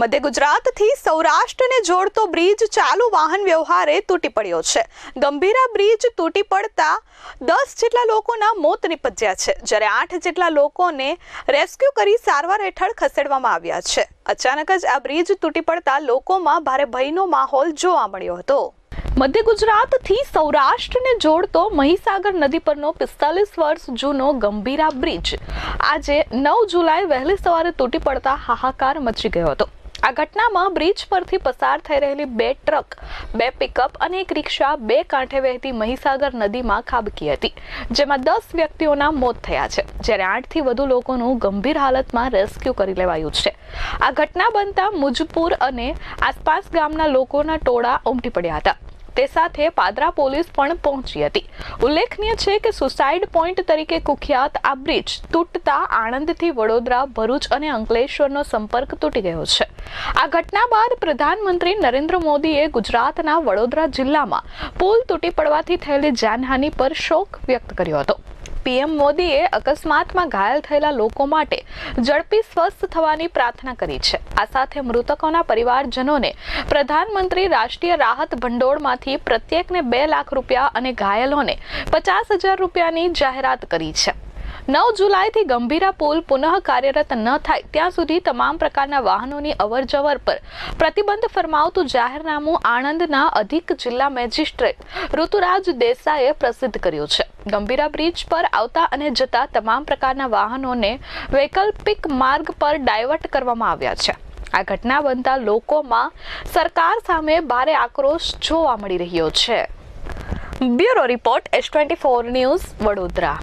મધ્ય ગુજરાતથી સૌરાષ્ટ્રને જોડતો બ્રિજ ચાલુ વાહન વ્યવહારે તૂટી પડ્યો છે. ગંભીરા બ્રિજ તૂટી પડતા દસ જેટલા લોકોના મોત નિપજ્યા છે. જ્યારે આઠ જેટલા લોકોને રેસ્ક્યુ કરી સારવાર હેઠળ ખસેડવામાં આવ્યા છે. અચાનક જ આ બ્રિજ તૂટી પડતા લોકોમાં ભારે ભયનો માહોલ જોવા મળ્યો હતો. મધ્ય ગુજરાતથી સૌરાષ્ટ્રને જોડતો મહીસાગર નદી પરનો પિસ્તાલીસ વર્ષ જૂનો ગંભીરા બ્રિજ આજે નવ જુલાઈ વહેલી સવારે તૂટી પડતા હાહાકાર મચી ગયો હતો. આ ઘટનામાં બ્રિજ પરથી પસાર થઈ રહેલી બે ટ્રક, બે પિકઅપ અને એક રિક્ષા બે કાંઠે વહેતી મહીસાગર નદીમાં ખાબકી હતી, જેમાં દસ વ્યક્તિઓના મોત થયા છે. જ્યારે આઠથી વધુ લોકોનું ગંભીર હાલતમાં રેસ્ક્યુ કરી લેવાયું છે. આ ઘટના બનતા મુજપુર અને આસપાસ ગામના લોકોના ટોળા ઉમટી પડ્યા હતા. તે સાથે પાદરા પોલીસ પણ પહોંચી હતી. ઉલ્લેખનીય છે કે સુસાઇડ પોઈન્ટ તરીકે કુખ્યાત આ બ્રિજ તૂટતા આણંદથી વડોદરા, ભરૂચ અને અંકલેશ્વરનો સંપર્ક તૂટી ગયો છે. આ ઘટના બાદ પ્રધાનમંત્રી નરેન્દ્ર મોદીએ ગુજરાતના વડોદરા જિલ્લામાં પુલ તૂટી પડવાથી થયેલી જાનહાનિ પર શોક વ્યક્ત કર્યો હતો. પીએમ મોદીએ અકસ્માતમાં ઘાયલ થયેલા લોકો માટે ઝડપી સ્વસ્થ થવાની પ્રાર્થના કરી છે. આ સાથે મૃતકોના પરિવારજનોને પ્રધાનમંત્રી રાષ્ટ્રીય રાહત ભંડોળમાંથી પ્રત્યેકને બે લાખ રૂપિયા અને ઘાયલોને પચાસ હજાર રૂપિયાની જાહેરાત કરી છે. નવ જુલાઈથી ગંભીરા પુલ પુનઃ કાર્યરત ન થાય. ત્યાં સુધી તમામ પ્રકારના વાહનોની અવરજવર પર પ્રતિબંધ ફરમાવતું જાહેરનામું આણંદના અધિક જિલ્લા મેજિસ્ટ્રેટ ઋતુરાજ દેસાઈએ પ્રસિદ્ધ કર્યું છે. ગંભીરા બ્રિજ પર આવતા અને જતા તમામ પ્રકારના વાહનોને વૈકલ્પિક માર્ગ પર ડાયવર્ટ કરવામાં આવ્યા છે. આ ઘટના બનતા લોકોમાં સરકાર સામે ભારે આક્રોશ જોવા મળી રહ્યો છે. Bureau report S twenty four news Vadodara.